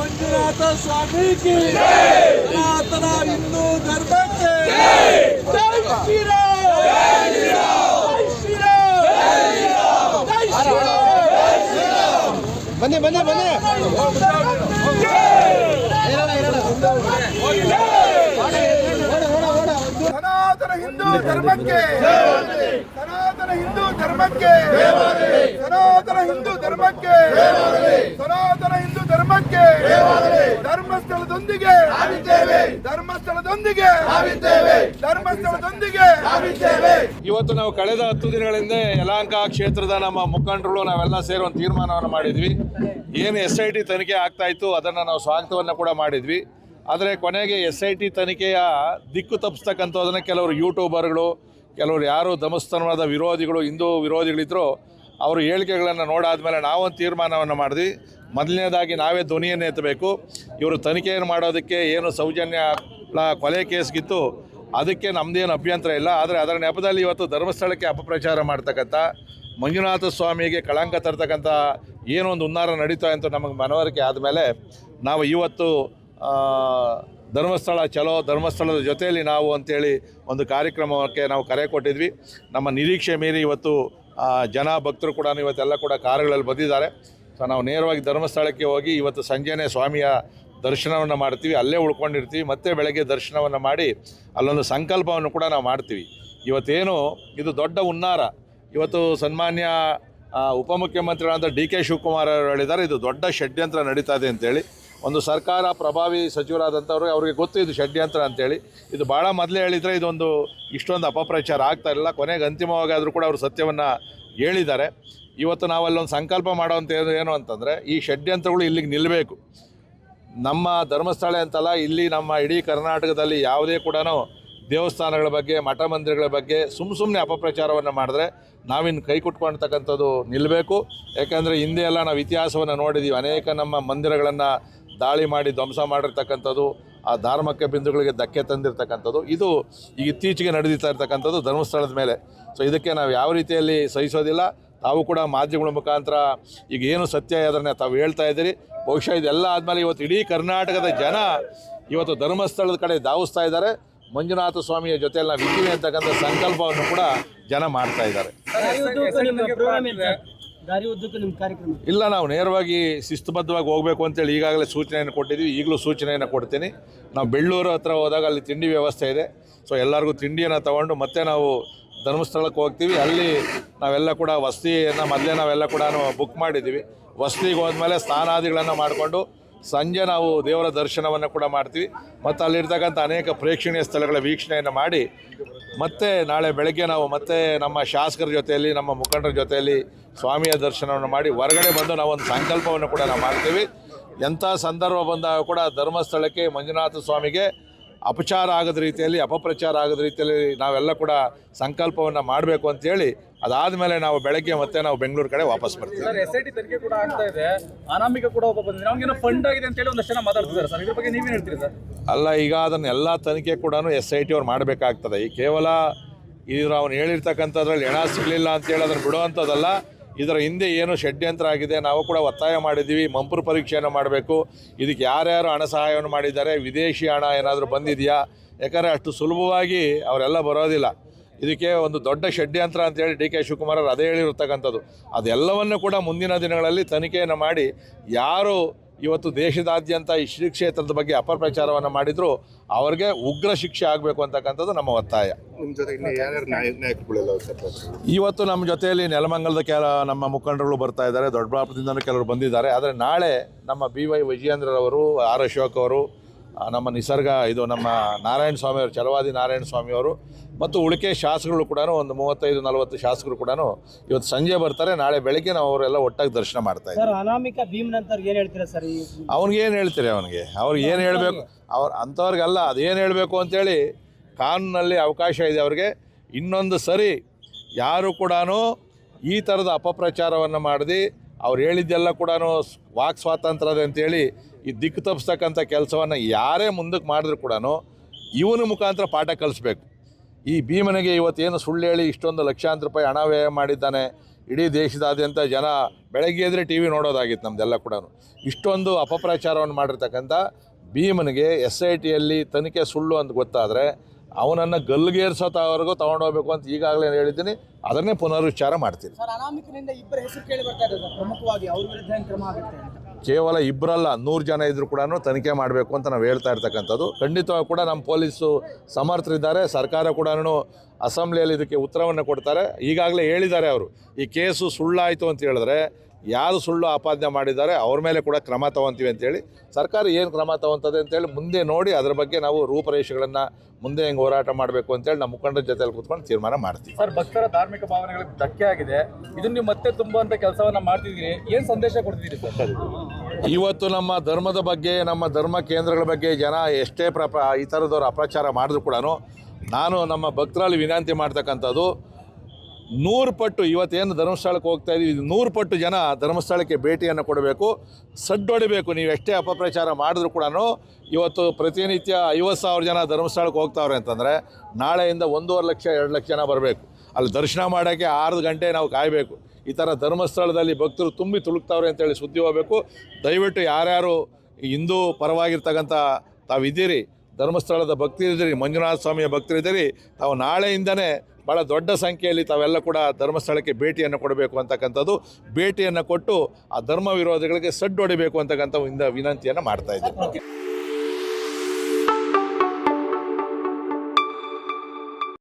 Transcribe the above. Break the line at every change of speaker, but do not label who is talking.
ಮಂಜುನಾಥ ಸ್ವಾಮೀಜಿ. ಸನಾತನ ಹಿಂದೂ ಧರ್ಮಕ್ಕೆ. ಜೈ ಶ್ರೀರಾಮ್. ಜೈ ಶ್ರೀರಾಮ್. ಜೈ ಶ್ರೀರಾಮ್.
ಬನ್ನಿ ಬನ್ನಿ ಬನ್ನಿ.
ಸನಾತನ ಹಿಂದೂ ಧರ್ಮಕ್ಕೆ. ಸನಾತನ ಹಿಂದೂ ಧರ್ಮಕ್ಕೆ. ಸನಾತನ ಹಿಂದೂ ಧರ್ಮಕ್ಕೆ. ಸನಾತನ ಧರ್ಮಕ್ಕೆ. ಧರ್ಮಸ್ಥಳದೊಂದಿಗೆ. ಧರ್ಮಸ್ಥಳದೊಂದಿಗೆ. ಧರ್ಮಸ್ಥಳದೊಂದಿಗೆ.
ಇವತ್ತು ನಾವು ಕಳೆದ ಹತ್ತು ದಿನಗಳಿಂದ ಯಲಹಂಕ ಕ್ಷೇತ್ರದ ನಮ್ಮ ಮುಖಂಡರು ನಾವೆಲ್ಲ ಸೇರಿ ಒಂದು ತೀರ್ಮಾನವನ್ನು ಮಾಡಿದ್ವಿ. ಏನು ಎಸ್ ಐ ಟಿ ತನಿಖೆ ಆಗ್ತಾ ಇತ್ತು ಅದನ್ನು ನಾವು ಸ್ವಾಗತವನ್ನು ಕೂಡ ಮಾಡಿದ್ವಿ. ಆದರೆ ಕೊನೆಗೆ ಎಸ್ ಐ ಟಿ ತನಿಖೆಯ ದಿಕ್ಕು ತಪ್ಪಿಸ್ತಕ್ಕಂಥದ್ದನ್ನು ಕೆಲವರು ಯೂಟ್ಯೂಬರ್ಗಳು ಕೆಲವರು ಯಾರು ಧಮಸ್ತನವಾದ ವಿರೋಧಿಗಳು ಹಿಂದೂ ವಿರೋಧಿಗಳಿದ್ರು ಅವರು ಹೇಳಿಕೆಗಳನ್ನು ನೋಡಾದ್ಮೇಲೆ ನಾವೊಂದು ತೀರ್ಮಾನವನ್ನು ಮಾಡಿದ್ವಿ. ಮೊದಲನೇದಾಗಿ ನಾವೇ ಧ್ವನಿಯನ್ನು ಎತ್ತಬೇಕು. ಇವರು ತನಿಖೆಯನ್ನು ಮಾಡೋದಕ್ಕೆ ಏನು ಸೌಜನ್ಯ ಕೊಲೆ ಕೇಸ್ಗಿತ್ತು, ಅದಕ್ಕೆ ನಮ್ಮದೇನು ಅಭ್ಯಂತರ ಇಲ್ಲ. ಆದರೆ ಅದರ ನೆಪದಲ್ಲಿ ಇವತ್ತು ಧರ್ಮಸ್ಥಳಕ್ಕೆ ಅಪಪ್ರಚಾರ ಮಾಡ್ತಕ್ಕಂಥ ಮಂಜುನಾಥ ಸ್ವಾಮಿಗೆ ಕಳಂಕ ತರ್ತಕ್ಕಂಥ ಏನೊಂದು ಹುನ್ನಾರ ನಡೀತಾ ಅಂತ ನಮಗೆ ಮನವರಿಕೆ ಆದಮೇಲೆ ನಾವು ಇವತ್ತು ಧರ್ಮಸ್ಥಳ ಚಲೋ, ಧರ್ಮಸ್ಥಳದ ಜೊತೆಯಲ್ಲಿ ನಾವು ಅಂತೇಳಿ ಒಂದು ಕಾರ್ಯಕ್ರಮಕ್ಕೆ ನಾವು ಕರೆ ಕೊಟ್ಟಿದ್ವಿ. ನಮ್ಮ ನಿರೀಕ್ಷೆ ಮೀರಿ ಇವತ್ತು ಜನ ಭಕ್ತರು ಕೂಡ ಇವತ್ತೆಲ್ಲ ಕೂಡ ಕಾರುಗಳಲ್ಲಿ ಬಂದಿದ್ದಾರೆ. ಸೊ ನಾವು ನೇರವಾಗಿ ಧರ್ಮಸ್ಥಳಕ್ಕೆ ಹೋಗಿ ಇವತ್ತು ಸಂಜೆನೇ ಸ್ವಾಮಿಯ ದರ್ಶನವನ್ನು ಮಾಡ್ತೀವಿ. ಅಲ್ಲೇ ಉಳ್ಕೊಂಡಿರ್ತೀವಿ. ಮತ್ತೆ ಬೆಳಗ್ಗೆ ದರ್ಶನವನ್ನು ಮಾಡಿ ಅಲ್ಲೊಂದು ಸಂಕಲ್ಪವನ್ನು ಕೂಡ ನಾವು ಮಾಡ್ತೀವಿ. ಇವತ್ತೇನು ಇದು ದೊಡ್ಡ ಹುನ್ನಾರ. ಇವತ್ತು ಸನ್ಮಾನ್ಯ ಉಪಮುಖ್ಯಮಂತ್ರಿಗಳಾದ ಡಿ ಕೆ ಶಿವಕುಮಾರ್ ಅವರು ಹೇಳಿದ್ದಾರೆ, ಇದು ದೊಡ್ಡ ಷಡ್ಯಂತ್ರ ನಡೀತಾ ಇದೆ ಅಂತೇಳಿ. ಒಂದು ಸರ್ಕಾರ ಪ್ರಭಾವಿ ಸಚಿವರಾದಂಥವ್ರು ಅವ್ರಿಗೆ ಗೊತ್ತು ಇದು ಷಡ್ಯಂತ್ರ ಅಂತೇಳಿ. ಇದು ಭಾಳ ಮೊದಲೇ ಹೇಳಿದರೆ ಇದೊಂದು ಇಷ್ಟೊಂದು ಅಪಪ್ರಚಾರ ಆಗ್ತಾ ಇರಲಿಲ್ಲ. ಕೊನೆಗೆ ಅಂತಿಮವಾಗಿ ಆದರೂ ಕೂಡ ಅವರು ಸತ್ಯವನ್ನು ಹೇಳಿದ್ದಾರೆ. ಇವತ್ತು ನಾವಲ್ಲೊಂದು ಸಂಕಲ್ಪ ಮಾಡೋವಂಥ ಏನು ಅಂತಂದರೆ, ಈ ಷಡ್ಯಂತ್ರಗಳು ಇಲ್ಲಿಗೆ ನಿಲ್ಲಬೇಕು ನಮ್ಮ ಧರ್ಮಸ್ಥಳ ಅಂತಲ್ಲ, ಇಲ್ಲಿ ನಮ್ಮ ಇಡೀ ಕರ್ನಾಟಕದಲ್ಲಿ ಯಾವುದೇ ಕೂಡ ದೇವಸ್ಥಾನಗಳ ಬಗ್ಗೆ, ಮಠ ಮಂದಿರಗಳ ಬಗ್ಗೆ ಸುಮ್ಮ ಸುಮ್ಮನೆ ಅಪಪ್ರಚಾರವನ್ನು ಮಾಡಿದ್ರೆ ನಾವಿನ್ನು ಕೈ ಕುಟ್ಕೊಳ್ತಕ್ಕಂಥದ್ದು ನಿಲ್ಲಬೇಕು ಯಾಕೆಂದರೆ ಹಿಂದೆ ಎಲ್ಲ ನಾವು ಇತಿಹಾಸವನ್ನು ನೋಡಿದ್ದೀವಿ ಅನೇಕ ನಮ್ಮ ಮಂದಿರಗಳನ್ನು ದಾಳಿ ಮಾಡಿ ಧ್ವಂಸ ಮಾಡಿರ್ತಕ್ಕಂಥದ್ದು, ಆ ಧಾರ್ಮಿಕ ಬಿಂದುಗಳಿಗೆ ಧಕ್ಕೆ ತಂದಿರತಕ್ಕಂಥದ್ದು, ಇದು ಈಗ ಇತ್ತೀಚೆಗೆ ನಡೆದಿತ್ತಾ ಇರ್ತಕ್ಕಂಥದ್ದು ಧರ್ಮಸ್ಥಳದ ಮೇಲೆ. ಸೊ ಇದಕ್ಕೆ ನಾವು ಯಾವ ರೀತಿಯಲ್ಲಿ ಸಹಿಸೋದಿಲ್ಲ. ತಾವು ಕೂಡ ಮಾಧ್ಯಮಗಳ ಮುಖಾಂತರ ಈಗ ಏನು ಸತ್ಯ ಅದನ್ನು ತಾವು ಹೇಳ್ತಾ ಇದ್ದೀರಿ. ಬಹುಶಃ ಇದೆಲ್ಲ ಆದಮೇಲೆ ಇವತ್ತು ಇಡೀ ಕರ್ನಾಟಕದ ಜನ ಇವತ್ತು ಧರ್ಮಸ್ಥಳದ ಕಡೆ ಧಾವಿಸ್ತಾ ಇದ್ದಾರೆ. ಮಂಜುನಾಥ ಸ್ವಾಮಿಯ ಜೊತೆಯಲ್ಲಿ ನಾವು ಇದ್ದೀವಿ ಅಂತಕ್ಕಂಥ ಸಂಕಲ್ಪವನ್ನು ಕೂಡ ಜನ ಮಾಡ್ತಾ ಇದ್ದಾರೆ. ಇಲ್ಲ, ನಾವು ನೇರವಾಗಿ ಶಿಸ್ತುಬದ್ಧವಾಗಿ ಹೋಗಬೇಕು ಅಂತೇಳಿ ಈಗಾಗಲೇ ಸೂಚನೆಯನ್ನು ಕೊಟ್ಟಿದ್ದೀವಿ. ಈಗಲೂ ಸೂಚನೆಯನ್ನು ಕೊಡ್ತೀನಿ. ನಾವು ಬೆಳ್ಳೂರು ಹತ್ರ ಹೋದಾಗ ಅಲ್ಲಿ ತಿಂಡಿ ವ್ಯವಸ್ಥೆ ಇದೆ. ಸೊ ಎಲ್ಲರಿಗೂ ತಿಂಡಿಯನ್ನು ತಗೊಂಡು ಮತ್ತೆ ನಾವು ಧರ್ಮಸ್ಥಳಕ್ಕೆ ಹೋಗ್ತೀವಿ. ಅಲ್ಲಿ ನಾವೆಲ್ಲ ಕೂಡ ವಸತಿಯನ್ನು ಮೊದಲೇ ನಾವೆಲ್ಲ ಕೂಡ ಬುಕ್ ಮಾಡಿದ್ದೀವಿ. ವಸತಿಗೆ ಹೋದ್ಮೇಲೆ ಸ್ನಾನಾದಿಗಳನ್ನು ಮಾಡಿಕೊಂಡು ಸಂಜೆ ನಾವು ದೇವರ ದರ್ಶನವನ್ನು ಕೂಡ ಮಾಡ್ತೀವಿ. ಮತ್ತು ಅಲ್ಲಿರ್ತಕ್ಕಂಥ ಅನೇಕ ಪ್ರೇಕ್ಷಣೀಯ ಸ್ಥಳಗಳ ವೀಕ್ಷಣೆಯನ್ನು ಮಾಡಿ ಮತ್ತೆ ನಾಳೆ ಬೆಳಗ್ಗೆ ನಾವು ಮತ್ತೆ ನಮ್ಮ ಶಾಸಕರ ಜೊತೆಯಲ್ಲಿ, ನಮ್ಮ ಮುಖಂಡರ ಜೊತೆಯಲ್ಲಿ ಸ್ವಾಮಿಯ ದರ್ಶನವನ್ನು ಮಾಡಿ ಹೊರಗಡೆ ಬಂದು ನಾವು ಒಂದು ಸಂಕಲ್ಪವನ್ನು ಕೂಡ ನಾವು ಮಾಡ್ತೀವಿ. ಎಂಥ ಸಂದರ್ಭ ಬಂದಾಗ ಕೂಡ ಧರ್ಮಸ್ಥಳಕ್ಕೆ ಮಂಜುನಾಥ ಸ್ವಾಮಿಗೆ ಅಪಚಾರ ಆಗದ ರೀತಿಯಲ್ಲಿ ಅಪಪ್ರಚಾರ ಆಗದ ರೀತಿಯಲ್ಲಿ ನಾವೆಲ್ಲ ಕೂಡ ಸಂಕಲ್ಪವನ್ನು ಮಾಡಬೇಕು ಅಂತೇಳಿ ಅದಾದಮೇಲೆ ನಾವು ಬೆಳಗ್ಗೆ ಮತ್ತೆ ನಾವು ಬೆಂಗಳೂರು ಕಡೆ ವಾಪಸ್ ಬರ್ತೀವಿ.
ಸರ್ ಎಸ್ ಐ ಟಿ ತನಿಖೆ ಕೂಡ ಆಗ್ತಾ ಇದೆ. ಅನಾಮಿಕ ಕೂಡ ಒಬ್ಬ ಬಂದಿದೆ ಅವ್ನಿಗೇನೋ ಫಂಡ್ ಆಗಿದೆ ಅಂತ ಹೇಳಿ ಒಂದಷ್ಟು ಜನ ಮಾತಾಡ್ತಿದ್ದಾರೆ ಸರ್. ಇದ್ರ ಬಗ್ಗೆ ನೀವೇನು ಹೇಳ್ತೀರಿ ಸರ್?
ಅಲ್ಲ ಈಗ ಅದನ್ನೆಲ್ಲ ತನಿಖೆ ಕೂಡ ಎಸ್ ಐ ಟಿ ಅವ್ರು ಮಾಡಬೇಕಾಗ್ತದೆ. ಈ ಕೇವಲ ಇದ್ರ ಅವನು ಹೇಳಿರ್ತಕ್ಕಂಥದ್ರಲ್ಲಿ ಹೆಣ ಸಿಗಲಿಲ್ಲ ಅಂತೇಳಿ ಅದನ್ನು ಬಿಡುವಂಥದ್ದಲ್ಲ ಇದರ ಹಿಂದೆ ಏನು ಷಡ್ಯಂತ್ರ ಆಗಿದೆ, ನಾವು ಕೂಡ ಒತ್ತಾಯ ಮಾಡಿದ್ದೀವಿ, ಮಂಪುರು ಪರೀಕ್ಷೆಯನ್ನು ಮಾಡಬೇಕು. ಇದಕ್ಕೆ ಯಾರ್ಯಾರು ಹಣ ಸಹಾಯವನ್ನು ಮಾಡಿದ್ದಾರೆ, ವಿದೇಶಿ ಹಣ ಏನಾದರೂ ಬಂದಿದೆಯಾ? ಯಾಕಂದರೆ ಅಷ್ಟು ಸುಲಭವಾಗಿ ಅವರೆಲ್ಲ ಬರೋದಿಲ್ಲ. ಇದಕ್ಕೆ ಒಂದು ದೊಡ್ಡ ಷಡ್ಯಂತ್ರ ಅಂತೇಳಿ ಡಿ ಕೆ ಶಿವಕುಮಾರ್ ಅದೇ ಹೇಳಿರ್ತಕ್ಕಂಥದ್ದು. ಅದೆಲ್ಲವನ್ನು ಕೂಡ ಮುಂದಿನ ದಿನಗಳಲ್ಲಿ ತನಿಖೆಯನ್ನು ಮಾಡಿ ಯಾರು ಇವತ್ತು ದೇಶದಾದ್ಯಂತ ಈ ಶ್ರೀ ಕ್ಷೇತ್ರದ ಬಗ್ಗೆ ಅಪಪ್ರಚಾರವನ್ನು ಮಾಡಿದ್ರು ಅವ್ರಿಗೆ ಉಗ್ರ ಶಿಕ್ಷೆ ಆಗಬೇಕು ಅಂತಕ್ಕಂಥದ್ದು ನಮ್ಮ ಒತ್ತಾಯ. ಇವತ್ತು ನಮ್ಮ ಜೊತೆಯಲ್ಲಿ ನೆಲಮಂಗಲದ ಕೆಲ ನಮ್ಮ ಮುಖಂಡರುಗಳು ಬರ್ತಾ ಇದ್ದಾರೆ ದೊಡ್ಡಬಳ್ಳಾಪುರದಿಂದಲೂ ಕೆಲವರು ಬಂದಿದ್ದಾರೆ. ಆದರೆ ನಾಳೆ ನಮ್ಮ ಬಿ ವೈ ವಿಜಯೇಂದ್ರರವರು ಆರ್ ಅಶೋಕ್ ಅವರು ನಮ್ಮ ನಿಸರ್ಗ ಇದು ನಮ್ಮ ನಾರಾಯಣ ಸ್ವಾಮಿ ಚಲವಾದಿ ನಾರಾಯಣ ಸ್ವಾಮಿ ಅವರು ಮತ್ತು ಉಳಿಕೆ ಶಾಸಕರು ಕೂಡ ಒಂದು ಮೂವತ್ತೈದು ನಲವತ್ತು ಶಾಸಕರು ಕೂಡ ಇವತ್ತು ಸಂಜೆ ಬರ್ತಾರೆ ನಾಳೆ ಬೆಳಗ್ಗೆ ನಾವು ಅವರೆಲ್ಲ ಒಟ್ಟಾಗಿ ದರ್ಶನ ಮಾಡ್ತಾ ಇದ್ದೀವಿ.
ಸರ್ ಅನಾಮಿಕ ಭೀಮ್ ನಂತರ ಏನು ಹೇಳ್ತೀರಾ ಸರ್
ಅವ್ನಿಗೆ ಏನು ಹೇಳ್ತೀರಿ ಅವನಿಗೆ? ಅವ್ರಿಗೆ ಏನು ಹೇಳಬೇಕು? ಅವ್ರು ಅಂಥವ್ರಿಗಲ್ಲ ಅದೇನು ಹೇಳಬೇಕು ಅಂತೇಳಿ ಕಾನೂನಲ್ಲಿ ಅವಕಾಶ ಇದೆ ಅವ್ರಿಗೆ. ಇನ್ನೊಂದು ಸರಿ ಯಾರು ಕೂಡ ಈ ಥರದ ಅಪಪ್ರಚಾರವನ್ನು ಮಾಡದೆ ಅವ್ರು ಹೇಳಿದ್ದೆಲ್ಲ ಕೂಡ ವಾಕ್ ಸ್ವಾತಂತ್ರ್ಯದ ಅಂತೇಳಿ ಈ ದಿಕ್ಕು ತಪ್ಪಿಸ್ತಕ್ಕಂಥ ಕೆಲಸವನ್ನು ಯಾರೇ ಮುಂದಕ್ಕೆ ಮಾಡಿದ್ರು ಕೂಡ ಇವನ ಮುಖಾಂತರ ಪಾಠ ಕಲಿಸ್ಬೇಕು. ಈ ಭೀಮನಿಗೆ ಇವತ್ತೇನು ಸುಳ್ಳು ಹೇಳಿ ಇಷ್ಟೊಂದು ಲಕ್ಷಾಂತರ ರೂಪಾಯಿ ಹಣ ವ್ಯಯ ಮಾಡಿದ್ದಾನೆ, ಇಡೀ ದೇಶದಾದ್ಯಂತ ಜನ ಬೆಳಗ್ಗೆ ಎದ್ರೆ ಟಿ ವಿ ನೋಡೋದಾಗಿತ್ತು ನಮ್ಮದೆಲ್ಲ ಕೂಡ ಇಷ್ಟೊಂದು ಅಪಪ್ರಚಾರವನ್ನು ಮಾಡಿರ್ತಕ್ಕಂಥ ಭೀಮನಿಗೆ ಎಸ್ ಐ ಟಿಯಲ್ಲಿ ತನಿಖೆ ಸುಳ್ಳು ಅಂತ ಗೊತ್ತಾದರೆ ಅವನನ್ನು ಗಲ್ಲಿಗೇರಿಸೋತವರೆಗೂ ತೊಗೊಂಡೋಗ್ಬೇಕು ಅಂತ ಈಗಾಗಲೇ ಹೇಳಿದ್ದೀನಿ. ಅದನ್ನೇ ಪುನರುಚ್ಚಾರ ಮಾಡ್ತೀನಿ. ಕೇವಲ ಇಬ್ಬರಲ್ಲ ನೂರು ಜನ ಇದ್ದರೂ ಕೂಡ ತನಿಖೆ ಮಾಡಬೇಕು ಅಂತ ನಾವು ಹೇಳ್ತಾ ಇರ್ತಕ್ಕಂಥದ್ದು. ಖಂಡಿತವಾಗಿ ಕೂಡ ನಮ್ಮ ಪೊಲೀಸು ಸಮರ್ಥರಿದ್ದಾರೆ. ಸರ್ಕಾರ ಕೂಡ ಅಸೆಂಬ್ಲಿಯಲ್ಲಿ ಇದಕ್ಕೆ ಉತ್ತರವನ್ನು ಕೊಡ್ತಾರೆ. ಈಗಾಗಲೇ ಹೇಳಿದ್ದಾರೆ ಅವರು. ಈ ಕೇಸು ಸುಳ್ಳಾಯಿತು ಅಂತ ಹೇಳಿದ್ರೆ ಯಾರು ಸುಳ್ಳು ಆಪಾದನೆ ಮಾಡಿದ್ದಾರೆ ಅವ್ರ ಮೇಲೆ ಕೂಡ ಕ್ರಮ ತಗೊಂತೀವಿ ಅಂತೇಳಿ ಸರ್ಕಾರ ಏನು ಕ್ರಮ ತಗೊತದೆ ಅಂತೇಳಿ ಮುಂದೆ ನೋಡಿ ಅದರ ಬಗ್ಗೆ ನಾವು ರೂಪರೇಷೆಗಳನ್ನು ಮುಂದೆ ಹೆಂಗೆ ಹೋರಾಟ ಮಾಡಬೇಕು ಅಂತೇಳಿ ನಮ್ಮ ಮುಖಂಡರ ಜೊತೆಯಲ್ಲಿ ಕೂತ್ಕೊಂಡು ತೀರ್ಮಾನ ಮಾಡ್ತೀವಿ.
ಸರ್ ಭಕ್ತರ ಧಾರ್ಮಿಕ ಭಾವನೆಗಳಿಗೆ ಧಕ್ಕೆ ಆಗಿದೆ. ಇದನ್ನು ನೀವು ಮತ್ತೆ ತುಂಬುವಂಥ ಕೆಲಸವನ್ನು ಮಾಡ್ತಿದ್ದೀರಿ. ಏನು ಸಂದೇಶ ಕೊಡ್ತಿದ್ದೀರಿ ಸರ್?
ಇವತ್ತು ನಮ್ಮ ಧರ್ಮದ ಬಗ್ಗೆ ನಮ್ಮ ಧರ್ಮ ಕೇಂದ್ರಗಳ ಬಗ್ಗೆ ಜನ ಎಷ್ಟೇ ಪ್ರಪ ಪ್ರ- ಈ ಥರದವ್ರು ಅಪಪ್ರಚಾರ ಮಾಡಿದ್ರು ಕೂಡ ನಾನು ನಮ್ಮ ಭಕ್ತರಲ್ಲಿ ವಿನಂತಿ ಮಾಡ್ತಕ್ಕಂಥದ್ದು ನೂರು ಪಟ್ಟು ಇವತ್ತೇನು ಧರ್ಮಸ್ಥಳಕ್ಕೆ ಹೋಗ್ತಾ ಇದೀವಿ ನೂರು ಪಟ್ಟು ಜನ ಧರ್ಮಸ್ಥಳಕ್ಕೆ ಭೇಟಿಯನ್ನು ಕೊಡಬೇಕು. ಸಡ್ಡೊಡಿಬೇಕು, ನೀವು ಎಷ್ಟೇ ಅಪಪ್ರಚಾರ ಮಾಡಿದ್ರು ಕೂಡ ಇವತ್ತು ಪ್ರತಿನಿತ್ಯ ಐವತ್ತು ಸಾವಿರ ಜನ ಧರ್ಮಸ್ಥಳಕ್ಕೆ ಹೋಗ್ತಾವ್ರೆ ಅಂತಂದರೆ ನಾಳೆಯಿಂದ ಒಂದೂವರೆ ಲಕ್ಷ, ಎರಡು ಲಕ್ಷ ಜನ ಬರಬೇಕು. ಅಲ್ಲಿ ದರ್ಶನ ಮಾಡೋಕ್ಕೆ ಆರು ಗಂಟೆ ನಾವು ಕಾಯಬೇಕು. ಈ ಥರ ಧರ್ಮಸ್ಥಳದಲ್ಲಿ ಭಕ್ತರು ತುಂಬಿ ತುಳುಕ್ತಾವ್ರೆ ಅಂತೇಳಿ ಸುದ್ದಿ ಹೋಗಬೇಕು. ದಯವಿಟ್ಟು ಯಾರ್ಯಾರು ಹಿಂದೂ ಪರವಾಗಿರ್ತಕ್ಕಂಥ ತಾವಿದ್ದೀರಿ, ಧರ್ಮಸ್ಥಳದ ಭಕ್ತರಿದ್ದೀರಿ, ಮಂಜುನಾಥ ಸ್ವಾಮಿಯ ಭಕ್ತರಿದ್ದೀರಿ, ತಾವು ನಾಳೆಯಿಂದನೇ ಭಾಳ ದೊಡ್ಡ ಸಂಖ್ಯೆಯಲ್ಲಿ ತಾವೆಲ್ಲ ಕೂಡ ಧರ್ಮಸ್ಥಳಕ್ಕೆ ಭೇಟಿಯನ್ನು ಕೊಡಬೇಕು ಅಂತಕ್ಕಂಥದ್ದು. ಭೇಟಿಯನ್ನು ಕೊಟ್ಟು ಆ ಧರ್ಮ ವಿರೋಧಿಗಳಿಗೆ ಸಡ್ಡು ಹೊಡಿಬೇಕು ಅಂತಕ್ಕಂಥ ವಿನಂತಿಯನ್ನು ಮಾಡ್ತಾ ಇದ್ದೀನಿ.